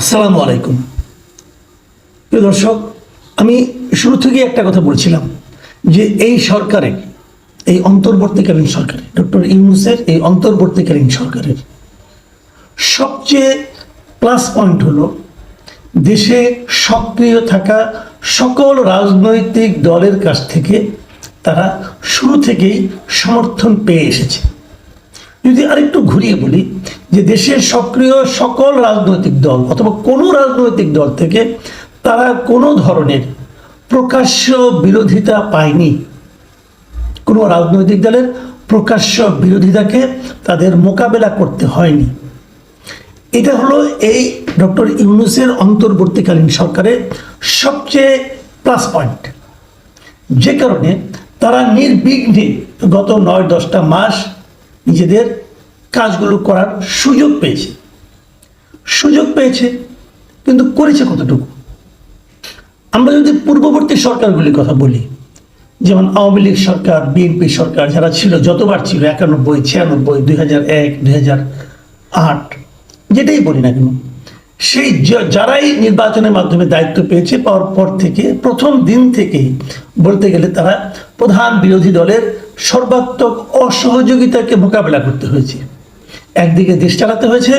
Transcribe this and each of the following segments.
আসসালামু আলাইকুম। প্রিয় দর্শক, আমি শুরু থেকে একটা কথা বলছিলাম যে এই সরকারের এই অন্তর্বর্তীকালীন সরকারের ডক্টর ইউনুসের এই অন্তর্বর্তীকালীন সরকারের সবচেয়ে প্লাস পয়েন্ট হলো দেশে সক্রিয় থাকা সকল রাজনৈতিক দলের কাছ থেকে তারা শুরু থেকেই সমর্থন পেয়ে এসেছে। যদি আরেকটু ঘুরিয়ে বলি যে দেশের সক্রিয় সকল রাজনৈতিক দল অথবা কোনো রাজনৈতিক দল থেকে তারা কোনো ধরনের প্রকাশ্য বিরোধিতা পায়নি। কোনো রাজনৈতিক দলের প্রকাশ্য বিরোধিতাকে তাদের মোকাবেলা করতে হয়নি। এটা হলো এই ডক্টর ইউনুসের অন্তর্বর্তীকালীন সরকারের সবচেয়ে প্লাস পয়েন্ট যে কারণে তারা নির্বিঘ্নে গত নয় দশটা মাস নিজেদের কাজগুলো করার সুযোগ পেয়েছে। সুযোগ পেয়েছে, কিন্তু করেছে কতটুকু? আমরা যদি পূর্ববর্তী সরকারগুলির কথা বলি, যেমন আওয়ামী লীগ সরকার, বিএনপি সরকার, যারা ছিল, যতবার ছিল, একানব্বই, ছিয়ানব্বই, দুই হাজার এক, দুই হাজার আট, যেটাই বলি না কেন, সেই যারাই নির্বাচনের মাধ্যমে দায়িত্ব পেয়েছে, পাওয়ার পর থেকে, প্রথম দিন থেকেই বলতে গেলে তারা প্রধান বিরোধী দলের সর্বাত্মক অসহযোগিতাকে মোকাবেলা করতে হয়েছে। একদিকে দেশ চালাতে হয়েছে,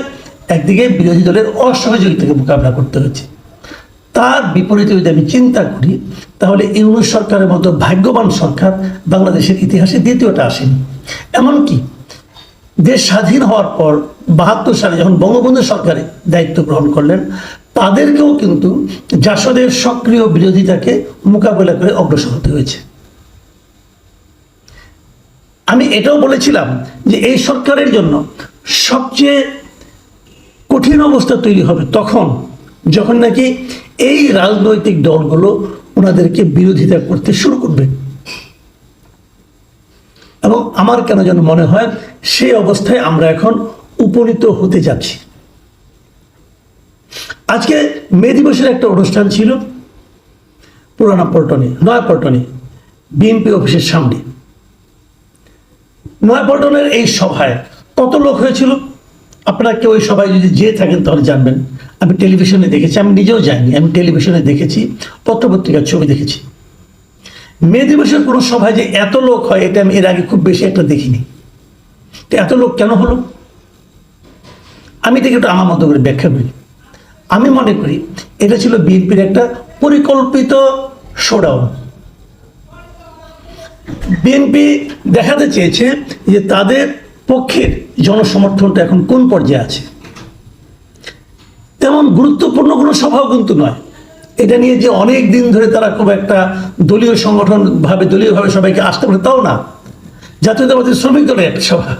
একদিকে বিরোধী দলের অসহযোগিতাকে মোকাবেলা করতে হয়েছে। তার বিপরীতে যদি আমি চিন্তা করি, তাহলে ইউনুস সরকারের মতো ভাগ্যবান সরকার বাংলাদেশের ইতিহাসে দ্বিতীয়টা আসেনি। এমনকি দেশ স্বাধীন হওয়ার পর বাহাত্তর সালে যখন বঙ্গবন্ধু সরকারে দায়িত্ব গ্রহণ করলেন, তাদেরকেও কিন্তু জাসদের সক্রিয় বিরোধিতাকে মোকাবেলা করে অগ্রসর হতে হয়েছে। আমি এটাও বলেছিলাম যে এই সরকারের জন্য সবচেয়ে কঠিন অবস্থা তৈরি হবে তখন, যখন নাকি এই রাজনৈতিক দলগুলো ওনাদেরকে বিরোধিতা করতে শুরু করবে। এবং আমার কেন যেন মনে হয় সেই অবস্থায় আমরা এখন উপনীত হতে যাচ্ছি। আজকে মে দিবসের একটা অনুষ্ঠান ছিল পুরানা পল্টনে নয়া পল্টনে বিএনপি অফিসের সামনে। নয়াপল্টনের এই সভায় কত লোক হয়েছিল? আপনারা কেউ সবাই যদি যেয়ে থাকেন তাহলে জানবেন। আমি টেলিভিশনে দেখেছি, আমি নিজেও যাইনি, আমি টেলিভিশনে দেখেছি, পত্রপত্রিকার ছবি দেখেছি। মে দিবসের কোনো সভায় যে এত লোক হয়, এটা আমি এর আগে খুব বেশি একটা দেখিনি। তো এত লোক কেন হলো? আমি এটাকে একটু আমার মতো করে ব্যাখ্যা করি। আমি মনে করি, এটা ছিল বিএনপির একটা পরিকল্পিত শোডাউন। বিএনপি দেখাতে চেয়েছে যে তাদের পক্ষের জনসমর্থনটা এখন কোন পর্যায়ে আছে? তেমন গুরুত্বপূর্ণ কোনো সভাও কিন্তু নয়। এটা নিয়ে যে অনেক দিন ধরে তারা খুব একটা দলীয় সংগঠন ভাবে, দলীয়ভাবে সবাইকে আসতে পারে তাও না। জাতীয়তাবাদী শ্রমিক দলের একটা সভা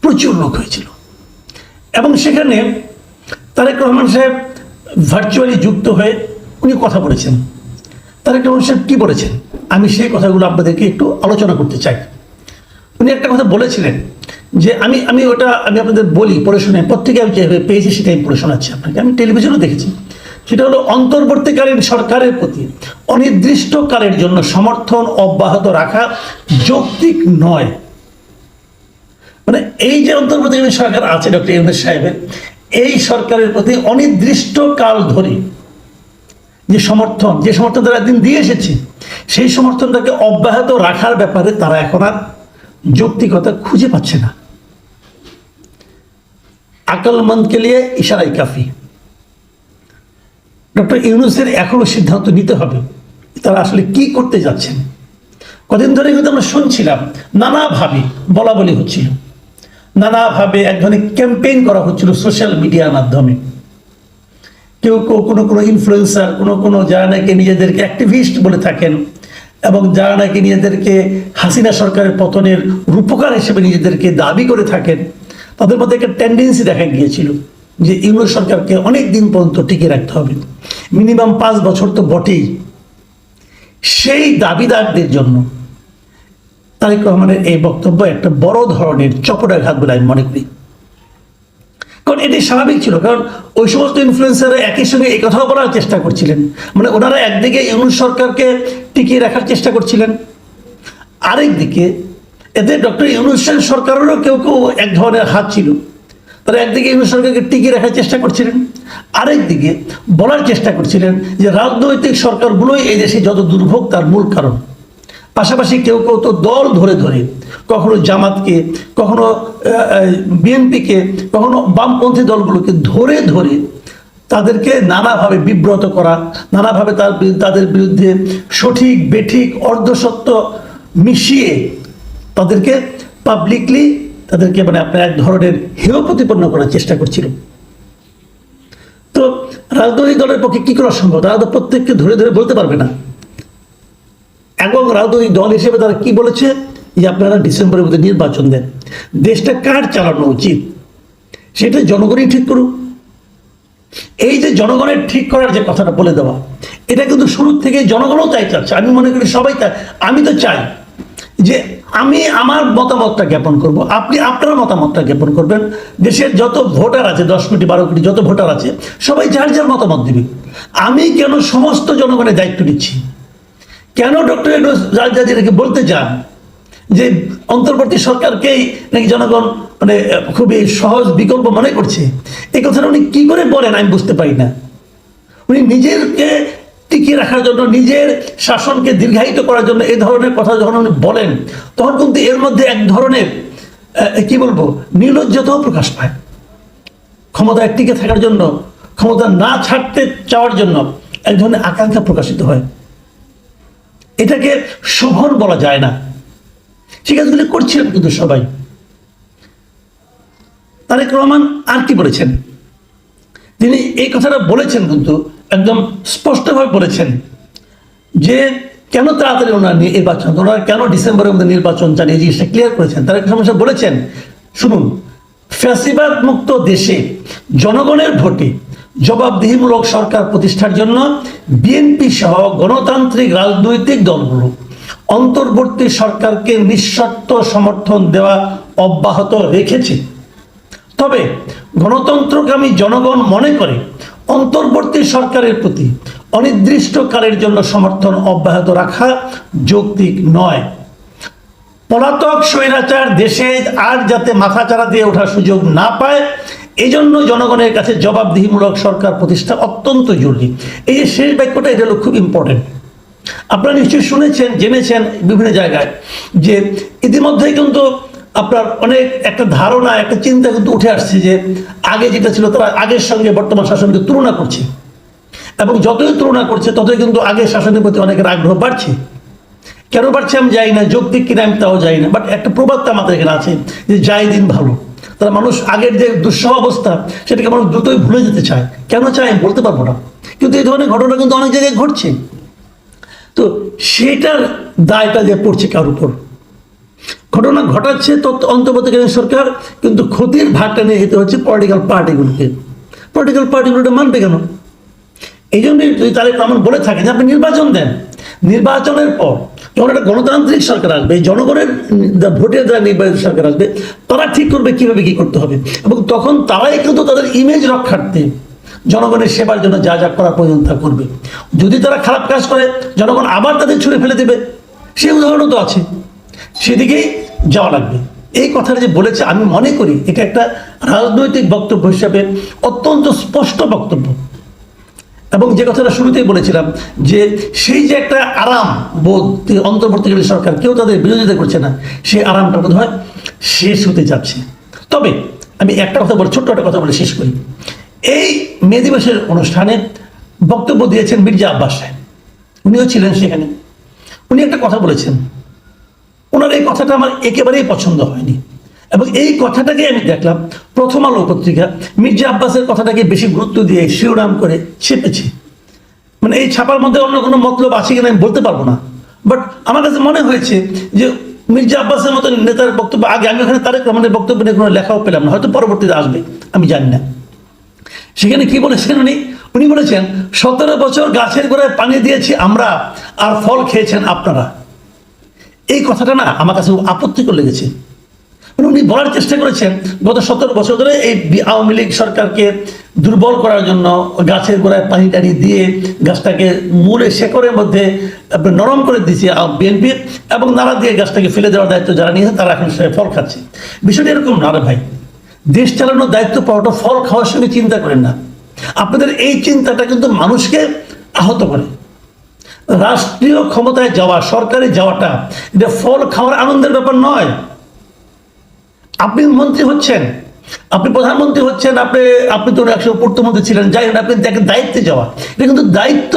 প্রচুর লোক হয়েছিল। এবং সেখানে তারেক রহমান সাহেব ভার্চুয়ালি যুক্ত হয়ে উনি কথা বলেছেন। তারেক রহমান সাহেব কী বলেছেন? আমি সেই কথাগুলো আপনাদেরকে একটু আলোচনা করতে চাই। উনি একটা কথা বলেছিলেন যে আমি আমি ওটা, আমি আপনাদের বলি পড়ে শুনে। প্রত্যেকে আমি পেয়েছি সেটা আমি পড়ে শোনাচ্ছি আপনাকে। আমি টেলিভিশনও দেখেছি। সেটা হলো অন্তর্বর্তীকালীন সরকারের প্রতি অনির্দিষ্টকালের জন্য সমর্থন অব্যাহত রাখা যৌক্তিক নয়। মানে এই যে অন্তর্বর্তীকালীন সরকার আছে, ডক্টর ইউনুস সাহেবের, এই সরকারের প্রতি অনির্দিষ্ট কাল ধরে যে সমর্থন যে সমর্থন তারা একদিন দিয়ে এসেছে, সেই সমর্থনটাকে অব্যাহত রাখার ব্যাপারে তারা এখন আর যৌক্তিকতা খুঁজে পাচ্ছে না। আকলমন্দকে নিয়ে ইশারাই কাফি। ডক্টর ইউনুসের এখনও সিদ্ধান্ত নিতে হবে, তারা আসলে কি করতে যাচ্ছেন। কদিন ধরে কিন্তু আমরা শুনছিলাম, নানাভাবে বলা বলি হচ্ছিল। নানাভাবে এক ধরনের ক্যাম্পেইন করা হচ্ছিল সোশ্যাল মিডিয়ার মাধ্যমে। কেউ কেউ কোনো কোনো ইনফ্লুয়েন্সার, কোনো কোনো যারা নাকি নিজেদেরকে অ্যাক্টিভিস্ট বলে থাকেন এবং যারা নাকি নিজেদেরকে হাসিনা সরকারের পতনের রূপকার হিসেবে নিজেদেরকে দাবি করে থাকেন তাদের মধ্যে একটা টেন্ডেন্সি দেখা গিয়েছিল যে ইউনিট সরকারকে অনেক দিন পর্যন্ত টিকে রাখতে হবে। মিনিমাম পাঁচ বছর তো বটেই। সেই দাবিদারদের জন্য তারেক রহমানের এই বক্তব্য একটা বড় ধরনের চপটাঘাত বলে আমি মনে করি। কারণ এটি স্বাভাবিক ছিল, কারণ ওই সমস্ত ইনফ্লুয়েন্সাররা একই সঙ্গে এই কথাও বলার চেষ্টা করছিলেন। মানে ওনারা একদিকে ইউনুস সরকারকে টিকিয়ে রাখার চেষ্টা করছিলেন, আরেকদিকে এতে ডক্টর ইউনুস সরকারেরও কেউ কেউ এক ধরনের হাত ছিল। তারা একদিকে ইউনিট সরকারকে টিকিয়ে রাখার চেষ্টা করছিলেন, আরেকদিকে বলার চেষ্টা করছিলেন যে রাজনৈতিক সরকারগুলোই এই দেশে যত দুর্ভোগ তার মূল কারণ। পাশাপাশি কেউ কেউ তো দল ধরে ধরে কখনো জামাতকে, কখনো বিএনপিকে, কখনো বামপন্থী দলগুলোকে ধরে ধরে তাদেরকে নানাভাবে বিব্রত করা, নানাভাবে তার তাদের বিরুদ্ধে সঠিক, বেঠিক, অর্ধসত্য মিশিয়ে তাদেরকে পাবলিকলি তাদেরকে মানে আপনার এক ধরনের হেয় প্রতিপন্ন করার চেষ্টা করছিল। তো রাজনৈতিক দলের পক্ষে কি করা সম্ভব? তারা তো প্রত্যেককে ধরে ধরে বলতে পারবে না। এবং রাজনৈতিক দল হিসেবে তারা কি বলেছে? যে আপনারা ডিসেম্বরের মধ্যে নির্বাচন দেন। দেশটা কার চালানো উচিত? সেটা জনগণই ঠিক করুক। এই যে জনগণের ঠিক করার যে কথাটা বলে দেওয়া, এটা কিন্তু শুরু থেকে জনগণও তাই চাচ্ছে। আমি মনে করি সবাই তাই। আমি তো চাই। যে আমি আমার মতামতটা জ্ঞাপন করব। আপনি আপনার মতামতটা জ্ঞাপন করবেন। দেশের যত ভোটার আছে, দশ কোটি, বারো কোটি যত ভোটার আছে, সবাই যার যার মতামত দিবে। আমি কেন সমস্ত জনগণের দায়িত্ব নিচ্ছি? কেন ডক্টর নাকি বলতে চান যে অন্তর্বর্তী সরকারকেই নাকি জনগণ মানে খুবই সহজ বিকল্প মনে করছে? এই কথাটা উনি কি করে বলেন আমি বুঝতে পারি না। উনি নিজেরকে টিকিয়ে রাখার জন্য, নিজের শাসনকে দীর্ঘায়িত করার জন্য এই ধরনের কথা যখন উনি বলেন, তখন কিন্তু এর মধ্যে এক ধরনের কি বলব, নির্লজ্জতাও প্রকাশ পায়। ক্ষমতায় টিকে থাকার জন্য, ক্ষমতা না ছাড়তে চাওয়ার জন্য এক ধরনের আকাঙ্ক্ষা প্রকাশিত হয়। এটাকে শোভন বলা যায় না। সেই কাজগুলি করছিলেন কিন্তু সবাই। তারেক রহমান আর কি বলেছেন? তিনি এই কথাটা বলেছেন কিন্তু একদম স্পষ্টভাবে বলেছেন যে কেন তাড়াতাড়ি ওনার নির্বাচন, ওনারা কেন ডিসেম্বরের মধ্যে নির্বাচন চান এই জিনিসটা ক্লিয়ার করেছেন? তারা সমস্যা বলেছেন, শুনুন, ফ্যাসিবাদ মুক্ত দেশে জনগণের ভোটে জবাবদিহিমূলক সরকার প্রতিষ্ঠার জন্য বিএনপি সহ গণতান্ত্রিক রাজনৈতিক দলগুলো অন্তর্বর্তী সরকারকে নিঃশর্ত সমর্থন দেওয়া অব্যাহত রেখেছে। তবে গণতন্ত্রকামী জনগণ মনে করে অন্তর্বর্তী সরকারের প্রতি অনির্দিষ্টকালের জন্য সমর্থন অব্যাহত রাখা যৌক্তিক নয়। পলাতক স্বৈরাচার দেশে আর যাতে মাথাচাড়া দিয়ে ওঠার সুযোগ না পায় এই জন্য জনগণের কাছে জবাবদিহিমূলক সরকার প্রতিষ্ঠা অত্যন্ত জরুরি। এই যে শেষ বাক্যটা, এটা হলো খুব ইম্পর্টেন্ট আপনারা নিশ্চয়ই শুনেছেন, জেনেছেন বিভিন্ন জায়গায় যে ইতিমধ্যেই কিন্তু আপনার অনেক একটা ধারণা, একটা চিন্তা কিন্তু উঠে আসছে যে আগে যেটা ছিল তারা আগের সঙ্গে বর্তমান শাসনকে তুলনা করছে। এবং যতই তুলনা করছে, ততই কিন্তু আগের শাসনের প্রতি অনেকের আগ্রহ বাড়ছে। কেন বাড়ছে আমি যাই না, যৌক্তিক কিনা আমি তাও যাই না বাট একটা প্রবাদ তো আমাদের এখানে আছে যে যাই দিন ভালো। তারা মানুষ আগের যে দুঃসহ অবস্থা, সেটাকে মানুষ দ্রুতই ভুলে যেতে চায়। কেন চায় আমি বলতে পারব না। কিন্তু এই ধরনের ঘটনা কিন্তু অনেক জায়গায় ঘটছে। তো সেটার দায়টা যে পড়ছে কার উপর? ঘটনা ঘটাচ্ছে অন্তর্বর্তীকালীন সরকার, কিন্তু ক্ষতির ভাগটা নিয়ে যেতে হচ্ছে পলিটিক্যাল পার্টিগুলোকে পলিটিক্যাল পার্টিগুলোটা মানবে কেন? এই জন্যই যদি তারেক রহমান বলে থাকেন যে আপনি নির্বাচন দেন, নির্বাচনের পর যখন একটা গণতান্ত্রিক সরকার আসবে জনগণের ভোটের দ্বারা নির্বাচিত সরকার আসবে, তারা ঠিক করবে কীভাবে কি করতে হবে। এবং তখন তারাই কিন্তু তাদের ইমেজ রক্ষার্থে জনগণের সেবার জন্য যা যা করা প্রয়োজন তা করবে। যদি তারা খারাপ কাজ করে, জনগণ আবার তাদের ছুড়ে ফেলে দেবে। সেই উদাহরণও তো আছে। সেদিকেই যাওয়া লাগবে। এই কথাটা যে বলেছে, আমি মনে করি এটা একটা রাজনৈতিক বক্তব্য হিসাবে অত্যন্ত স্পষ্ট বক্তব্য। এবং যে কথাটা শুরুতেই বলেছিলাম যে সেই যে একটা আরাম বোধ অন্তর্বর্তীকালীন সরকার, কেউ তাদের বিরোধিতা করছে না, সেই আরামটা বোধ হয় শেষ হতে যাচ্ছে। তবে আমি একটা কথা বলে, ছোট্ট একটা কথা বলে শেষ করি। এই মে দিবসের অনুষ্ঠানে বক্তব্য দিয়েছেন মির্জা আব্বাস সাহেব। উনিও ছিলেন সেখানে। উনি একটা কথা বলেছেন। ওনার এই কথাটা আমার একেবারেই পছন্দ হয়নি। এবং এই কথাটাকে আমি দেখলাম, প্রথম আলো পত্রিকা, মির্জা আব্বাসের কথাটাকে বেশি গুরুত্ব দিয়ে শিরোনাম করে ছেপেছে মানে এই ছাপার মধ্যে অন্য কোনো মতলব আছে কিনা আমি বলতে পারব না। বাট আমার কাছে মনে হয়েছে যে মির্জা আব্বাসের মতো নেতার বক্তব্য, আগে আমি ওখানে তারেক রহমানের বক্তব্য নিয়ে কোনো লেখাও পেলাম না, হয়তো পরবর্তীতে আসবে, আমি জানি না। সেখানে কি বলেছেন উনি? উনি বলেছেন, সতেরো বছর গাছের গোড়ায় পানি দিয়েছি আমরা, আর ফল খেয়েছেন আপনারা। এই কথাটা না আমার কাছে আপত্তিকর লেগেছে। মানে উনি বলার চেষ্টা করেছেন, গত সতেরো বছর ধরে এই আওয়ামী লীগ সরকারকে দুর্বল করার জন্য গাছের গোড়ায় পানি টানি দিয়ে গাছটাকে মূলে শেকড়ের মধ্যে নরম করে দিয়েছে বিএনপি এবং নাড়া দিয়ে গাছটাকে ফেলে দেওয়ার দায়িত্ব যারা নিয়েছে তারা এখন সে ফল খাচ্ছে। বিষয়টা এরকম না ভাই। দেশ চালানোর দায়িত্ব পাওয়াটা, ফল খাওয়ার সঙ্গে চিন্তা করেন না। আপনাদের এই চিন্তাটা কিন্তু মানুষকে আহত করে। রাষ্ট্রীয় ক্ষমতায় যাওয়া, সরকারে যাওয়াটা, এটা ফল খাওয়ার আনন্দের ব্যাপার নয়। আপনি মন্ত্রী হচ্ছেন, আপনি প্রধানমন্ত্রী হচ্ছেন, আপনি আপনি তো একশো পূর্তমন্ত্রী ছিলেন, যাই হোক, আপনি তাকে দায়িত্বে যাওয়া। এটা কিন্তু দায়িত্ব।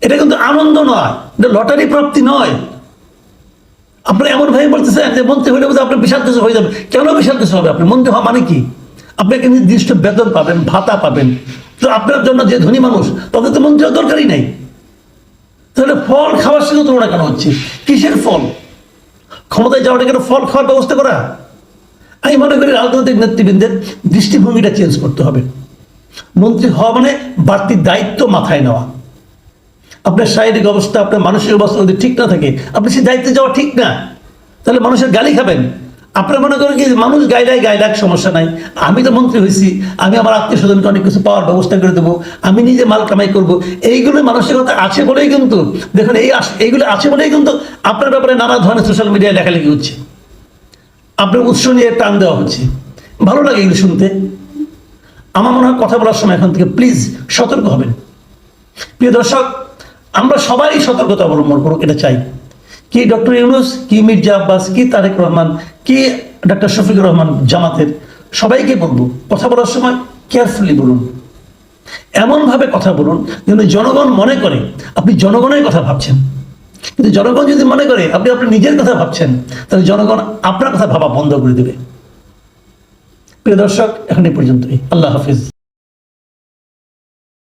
এটা কিন্তু আনন্দ নয়, এটা লটারি প্রাপ্তি নয়। আপনি এমন ভাবে বলতেছেন যে মন্ত্রী হলে বোধহয় আপনার বিশাল হয়ে যাবে। কেন বিশাল হবে? আপনি মন্ত্রী হওয়া মানে কি? আপনি একটা নির্দিষ্ট বেতন পাবেন, ভাতা পাবেন। তো আপনার জন্য যে ধনী মানুষ, তাদের তো মন্ত্রী হওয়ার দরকারই নাই। তাহলে ফল খাওয়ার সঙ্গে তোমরা কেন হচ্ছে? কিসের ফল? ক্ষমতায় যাওয়াটা কেন ফল খাওয়ার ব্যবস্থা করা? আমি মনে করি রাজনৈতিক নেতৃবৃন্দের দৃষ্টিভঙ্গিটা চেঞ্জ করতে হবে। মন্ত্রী হওয়া মানে বাড়তি দায়িত্ব মাথায় নেওয়া। আপনার শারীরিক অবস্থা, আপনার মানসিক অবস্থা যদি ঠিক না থাকে, আপনি সেই দায়িত্বে যাওয়া ঠিক না। তাহলে মানুষের গালি খাবেন। আপনার মনে করেন কি মানুষ গাইডায় গাইডাক সমস্যা নাই। আমি তো মন্ত্রী হয়েছি, আমি আমার আত্মীয় স্বজনকে অনেক কিছু পাওয়ার ব্যবস্থা করে দেবো, আমি নিজে মাল কামাই করব। এইগুলো মানসিকতা আছে বলেই কিন্তু, দেখুন এই এইগুলো আছে বলেই কিন্তু আপনার ব্যাপারে নানা ধরনের সোশ্যাল মিডিয়ায় লেখালেখি হচ্ছে। আপনার উৎস নিয়ে টান দেওয়া হচ্ছে। ভালো লাগে এগুলো শুনতে। আমার মনে হয় কথা বলার সময় এখন থেকে প্লিজ সতর্ক হবেন। প্রিয় দর্শক, আমরা সবাই সতর্কতা অবলম্বন করুক, এটা চাই। কি ডক্টর ইউনুস, কি মির্জা আব্বাস, কি তারেক রহমান, কি ডক্টর শফিকুর রহমান জামাতের, সবাইকে বলব, কথা বলার সময় কেয়ারফুলি বলুন। এমনভাবে কথা বলুন যেন জনগণ মনে করে আপনি জনগণের কথা ভাবছেন। কিন্তু জনগণ যদি মনে করে আপনি আপনার নিজের কথা ভাবছেন, তাহলে জনগণ আপনার কথা ভাবা বন্ধ করে দেবে। প্রিয় দর্শক, এখন এই পর্যন্তই। আল্লাহ হাফিজ।